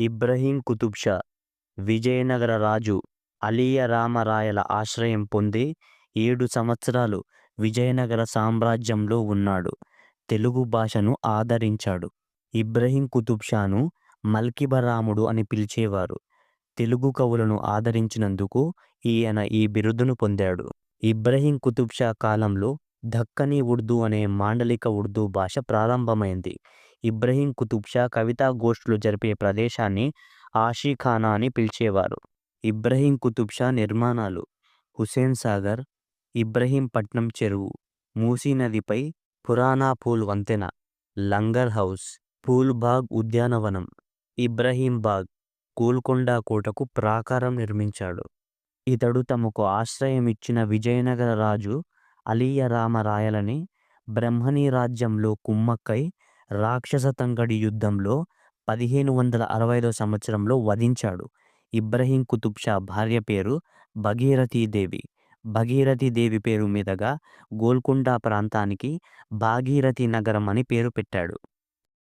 ఇబ్రహీం కుతుబ్ షా విజయనగర రాజు అలియరామరాయల ఆశ్రయం పొంది ఏడు సంవత్సరాలు విజయనగర సామ్రాజ్యంలో ఉన్నాడు. తెలుగు భాషను ఆదరించాడు. ఇబ్రహీం కుతుబ్ షాను అని పిలిచేవారు. తెలుగు కవులను ఆదరించినందుకు ఈయన ఈ బిరుదును పొందాడు. ఇబ్రహీం కుతుబ్ షా కాలంలో దక్కనీ ఉర్దూ అనే మాండలిక ఉర్దూ భాష ప్రారంభమైంది. ఇబ్రహీం కుతుబ్షా కవితా గోష్ఠులు జరిపే ప్రదేశాన్ని ఆషిఖానా అని పిలిచేవారు. ఇబ్రహీం కుతుబ్ షా నిర్మాణాలు హుస్సేన్ సాగర్, ఇబ్రహీంపట్నం చెరువు, మూసీ నదిపై పురాణా పూల్ వంతెన, లంగర్ హౌస్, పూల్బాగ్ ఉద్యానవనం, ఇబ్రహీం బాగ్, గోల్కొండ కోటకు ప్రాకారం నిర్మించాడు. ఇతడు తమకు ఆశ్రయం ఇచ్చిన విజయనగర రాజు అలియరామరాయలని బ్రహ్మణీ రాజ్యంలో కుమ్మక్కై రాక్షస తంగడి యుద్ధంలో పదిహేను వందల అరవైదో సంవత్సరంలో వధించాడు. ఇబ్రహీం కుతుబ్ షా భార్య పేరు భగీరథీదేవి. భగీరథీదేవి పేరు మీదుగా గోల్కొండ ప్రాంతానికి భాగీరథీ నగరం అని పేరు పెట్టాడు.